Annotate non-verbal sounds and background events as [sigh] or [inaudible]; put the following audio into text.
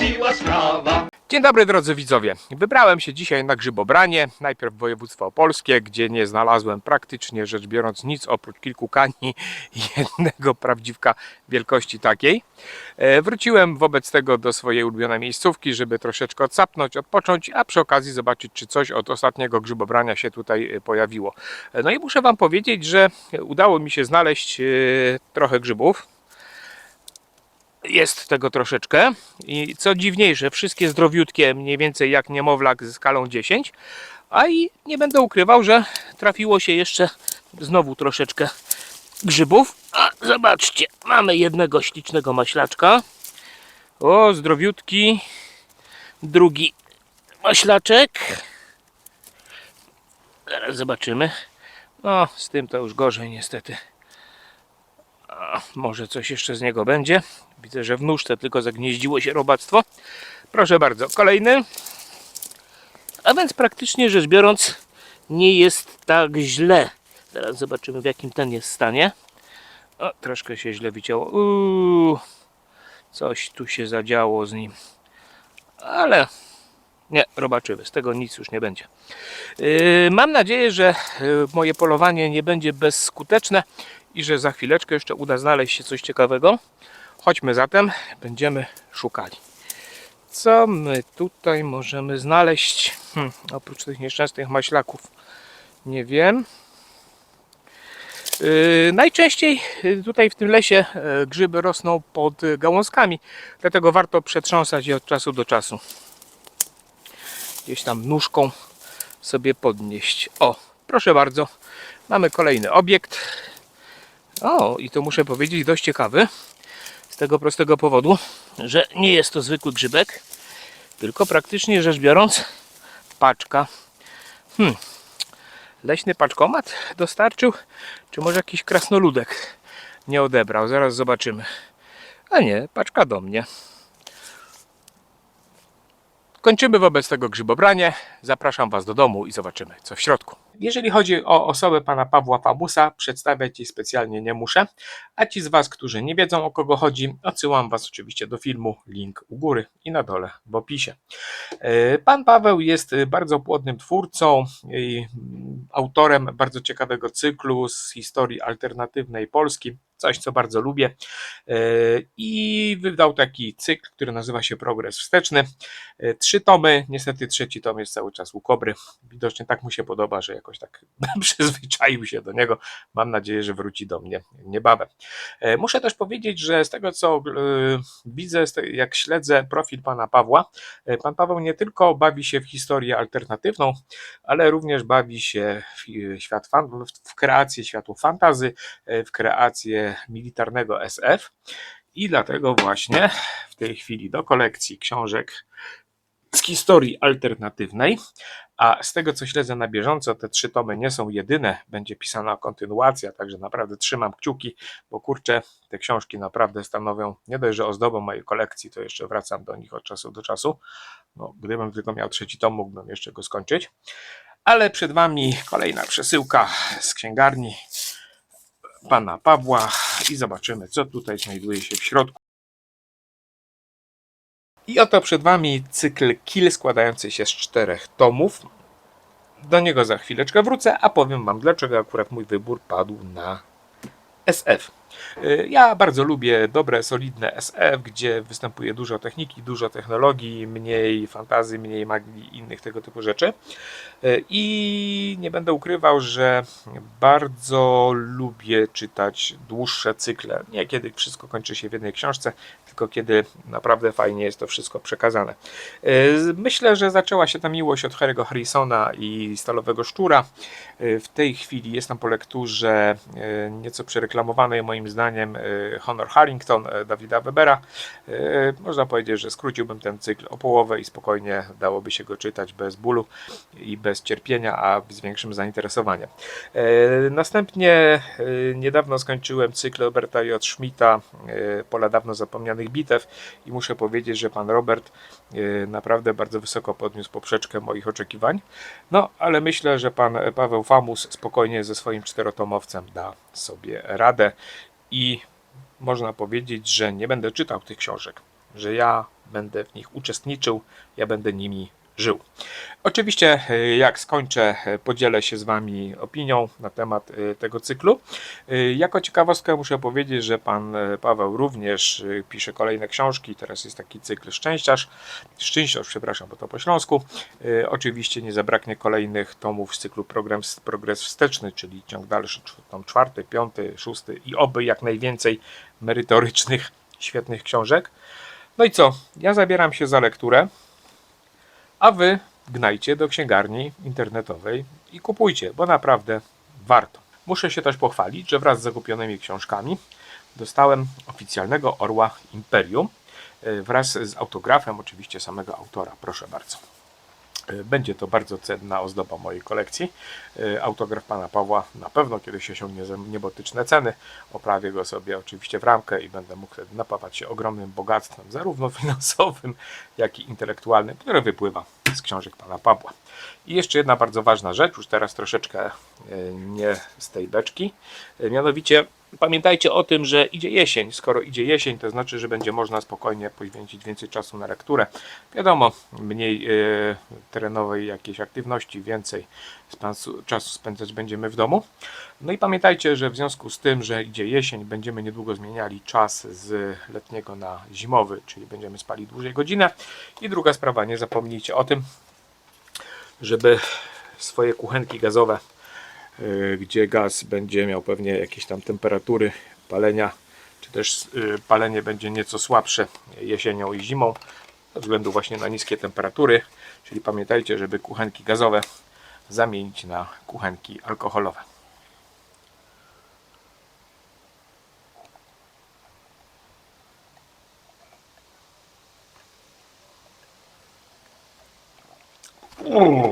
i łaskawa. Dzień dobry drodzy widzowie. Wybrałem się dzisiaj na grzybobranie, najpierw województwo opolskie, gdzie nie znalazłem praktycznie rzecz biorąc nic oprócz kilku kani i jednego prawdziwka wielkości takiej. E, Wróciłem wobec tego do swojej ulubionej miejscówki, żeby troszeczkę odsapnąć, odpocząć, a przy okazji zobaczyć, czy coś od ostatniego grzybobrania się tutaj e, pojawiło. E, No i muszę Wam powiedzieć, że udało mi się znaleźć trochę grzybów. Jest tego troszeczkę. I co dziwniejsze, wszystkie zdrowiutkie, mniej więcej jak niemowlak ze skalą 10. A i nie będę ukrywał, że trafiło się jeszcze znowu troszeczkę grzybów. A zobaczcie, mamy jednego ślicznego maślaczka. O, zdrowiutki. Drugi maślaczek. Zaraz zobaczymy. No, z tym to już gorzej niestety. Może coś jeszcze z niego będzie. Widzę, że w nóżce tylko zagnieździło się robactwo. Proszę bardzo, kolejny. A więc praktycznie rzecz biorąc, nie jest tak źle. Zaraz zobaczymy, w jakim ten jest stanie. O, troszkę się źle wycięło. Uuu, coś tu się zadziało z nim. Ale nie, robaczywy, z tego nic już nie będzie. Yy, mam nadzieję, że yy, moje polowanie nie będzie bezskuteczne i że za chwileczkę jeszcze uda znaleźć się coś ciekawego. Chodźmy zatem, będziemy szukali. Co my tutaj możemy znaleźć? Hm, oprócz tych nieszczęsnych maślaków. Nie wiem. Yy, najczęściej yy, tutaj w tym lesie yy, grzyby rosną pod gałązkami, dlatego warto przetrząsać je od czasu do czasu. Gdzieś tam nóżką sobie podnieść. O, proszę bardzo, mamy kolejny obiekt. O, i to muszę powiedzieć dość ciekawy. Z tego prostego powodu, że nie jest to zwykły grzybek, tylko praktycznie rzecz biorąc paczka. Hmm. Leśny paczkomat dostarczył, czy może jakiś krasnoludek nie odebrał? Zaraz zobaczymy. A nie, paczka do mnie. Kończymy wobec tego grzybobranie. Zapraszam Was do domu i zobaczymy, co w środku. Jeżeli chodzi o osobę pana Pawła Fabusa, przedstawiać jej specjalnie nie muszę. A ci z Was, którzy nie wiedzą o kogo chodzi, odsyłam Was oczywiście do filmu. Link u góry i na dole w opisie. E, Pan Paweł jest e, bardzo płodnym twórcą i mm, autorem bardzo ciekawego cyklu z historii alternatywnej Polski. Coś, co bardzo lubię. E, I wydał taki cykl, który nazywa się Progres Wsteczny. E, Trzy tomy, niestety trzeci tom jest cały czas u Kobry. Widocznie tak mu się podoba, że jakoś tak [laughs] przyzwyczaił się do niego. Mam nadzieję, że wróci do mnie niebawem. E, Muszę też powiedzieć, że z tego co e, widzę, jak śledzę profil pana Pawła, e, pan Paweł nie tylko bawi się w historię alternatywną, ale również bawi się w świat fan, w kreację światu fantazy, w kreację militarnego SF. I dlatego właśnie w tej chwili do kolekcji książek z historii alternatywnej. A z tego co śledzę na bieżąco, te trzy tomy nie są jedyne. Będzie pisana kontynuacja, także naprawdę trzymam kciuki, bo kurczę, te książki naprawdę stanowią nie dość, że ozdobą mojej kolekcji, to jeszcze wracam do nich od czasu do czasu. No, gdybym tylko miał trzeci tom, mógłbym jeszcze go skończyć. Ale przed Wami kolejna przesyłka z księgarni pana Pawła i zobaczymy, co tutaj znajduje się w środku. I oto przed Wami cykl Kill składający się z czterech tomów. Do niego za chwileczkę wrócę, a powiem Wam, dlaczego akurat mój wybór padł na SF. Y, Ja bardzo lubię dobre, solidne SF, gdzie występuje dużo techniki, dużo technologii, mniej fantazy, mniej magii innych tego typu rzeczy. Y, I nie będę ukrywał, że bardzo lubię czytać dłuższe cykle. Nie kiedy wszystko kończy się w jednej książce, tylko kiedy naprawdę fajnie jest to wszystko przekazane. Y, Myślę, że zaczęła się ta miłość od Harry'ego Harrisona i Stalowego Szczura. W tej chwili jestem po lekturze nieco przereklamowanej moim zdaniem y, Honor Harrington y, Dawida Webera. Y, Można powiedzieć, że skróciłbym ten cykl o połowę i spokojnie dałoby się go czytać bez bólu i bez cierpienia, a z większym zainteresowaniem. Następnie niedawno skończyłem cykl Roberta J. Schmidta Pola dawno zapomnianych bitew i muszę powiedzieć, że pan Robert naprawdę bardzo wysoko podniósł poprzeczkę moich oczekiwań. No, ale myślę, że pan Paweł Famus spokojnie ze swoim czterotomowcem da sobie radę i można powiedzieć, że nie będę czytał tych książek, że ja będę w nich uczestniczył, ja będę nimi żył. Oczywiście, e, jak skończę, e, podzielę się z Wami opinią na temat e, tego cyklu. Jako ciekawostkę muszę powiedzieć, że Pan Paweł również pisze kolejne książki. Teraz jest taki cykl Szczęściarz. Szczęściarz, przepraszam, bo to po śląsku. Oczywiście nie zabraknie kolejnych tomów z cyklu Progres, Progres Wsteczny, czyli ciąg dalszy, tom czwarty, piąty, szósty i oby jak najwięcej merytorycznych, świetnych książek. No i co? Ja zabieram się za lekturę, a wy gnajcie do księgarni internetowej i kupujcie, bo naprawdę warto. Muszę się też pochwalić, że wraz z zakupionymi książkami dostałem oficjalnego orła Imperium e, wraz z autografem oczywiście samego autora. Proszę bardzo. E, Będzie to bardzo cenna ozdoba mojej kolekcji. E, Autograf pana Pawła na pewno kiedyś osiągnie niebotyczne ceny. Oprawię go sobie oczywiście w ramkę i będę mógł wtedy napawać się ogromnym bogactwem, zarówno [laughs] finansowym, jak i intelektualnym, które wypływa z książek pana Pawła. I jeszcze jedna bardzo ważna rzecz, już teraz troszeczkę e, nie z tej beczki. Mianowicie pamiętajcie o tym, że idzie jesień. Skoro idzie jesień, to znaczy, że będzie można spokojnie poświęcić więcej czasu na lekturę. Wiadomo, mniej e, terenowej jakiejś aktywności, więcej czasu spędzać będziemy w domu. No i pamiętajcie, że w związku z tym, że idzie jesień, będziemy niedługo zmieniali czas z letniego na zimowy, czyli będziemy spali dłużej godzinę. I druga sprawa, nie zapomnijcie o tym, żeby swoje kuchenki gazowe, gdzie gaz będzie miał pewnie jakieś tam temperatury palenia, czy też y, palenie będzie nieco słabsze jesienią i zimą, ze względu właśnie na niskie temperatury. Czyli pamiętajcie, żeby kuchenki gazowe zamienić na kuchenki alkoholowe. Uuu.